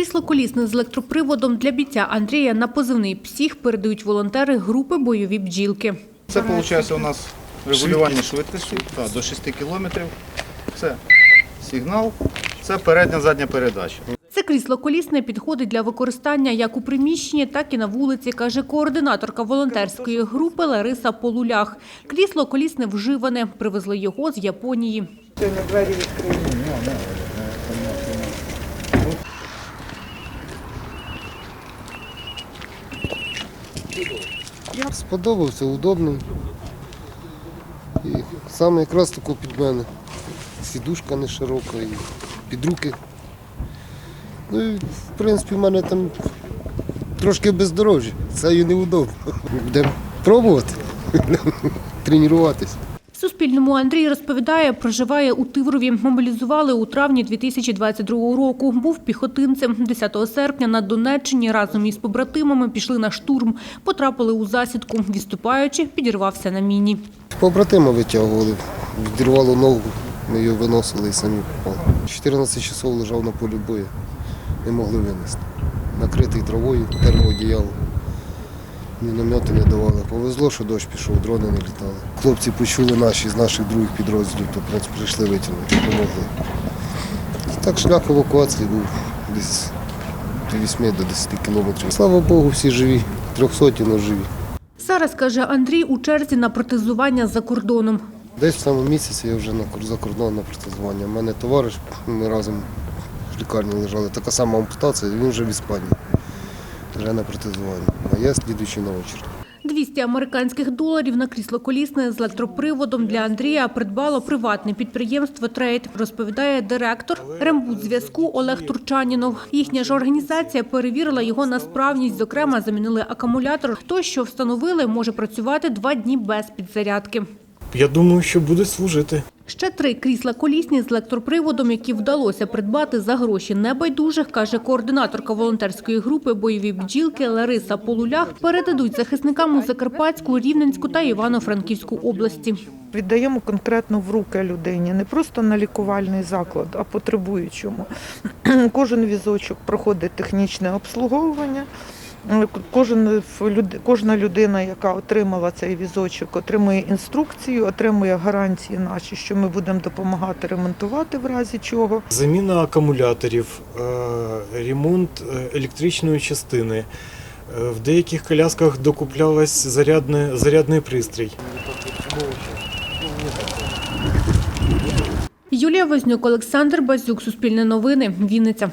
Крісло колісне з електроприводом для бійця Андрія на позивний псих передають волонтери групи бойові бджілки. Це виходить у нас регулювання швидкості до 6 кілометрів. Це сигнал, це передня задня передача. Це крісло колісне підходить для використання як у приміщенні, так і на вулиці, каже координаторка волонтерської групи Лариса Полулях. Крісло колісне вживане. Привезли його з Японії. Сподобався, удобний. І саме якраз тако під мене. Сідушка не широка і під руки. Ну і в принципі в мене там трошки бездорожжя. Це і неудобно. Будемо пробувати, тренуватися. Суспільному Андрій розповідає, проживає у Тиврові. Мобілізували у травні 2022 року. Був піхотинцем. 10 серпня на Донеччині разом із побратимами пішли на штурм. Потрапили у засідку. Відступаючи, підірвався на міні. Побратима витягували, відірвало ногу, ми її виносили і самі попали. 14 часов лежав на полі бою, не могли винести. Накритий травою, термоодіяло. Міномети не давали. Повезло, що дощ пішов, дрони не літали. Хлопці почули наші з наших других підрозділів, то в принципі, прийшли витягнути, допомогли. І так шлях евакуації був десь від 8 до 10 кілометрів. Слава Богу, всі живі, трьохсоті, але живі. Зараз, каже Андрій, у черзі на протезування за кордоном. Десь в самому місяці я вже на за кордоном на протезування. У мене товариш, ми разом в лікарні лежали. Така сама ампутація, він вже в Іспанії. Вже на протезуванні. А я слідуючий на очередь. 200 американських доларів на крісло колісне з електроприводом для Андрія придбало приватне підприємство «Трейд», розповідає директор Рембудзв'язку Олег Турчанінов. Їхня ж організація перевірила його на справність, зокрема замінили акумулятор. Той, що встановили, може працювати два дні без підзарядки. Я думаю, що буде служити. Ще три крісла колісні з електроприводом, які вдалося придбати за гроші небайдужих, каже координаторка волонтерської групи бойові бджілки Лариса Полулях, передадуть захисникам у Закарпатську, Рівненську та Івано-Франківську області. Віддаємо конкретно в руки людині, не просто на лікувальний заклад, а потребуючому. Кожен візочок проходить технічне обслуговування. Е, Кожен, люд- кожна людина, яка отримала цей візочок, отримує інструкцію, отримує гарантії наші, що ми будемо допомагати ремонтувати в разі чого. Заміна акумуляторів, е, ремонт е, електричної частини. Е, В деяких колясках докуплялась зарядне, зарядний пристрій. Юлія Вознюк, Олександр Базюк, Суспільне новини, Вінниця.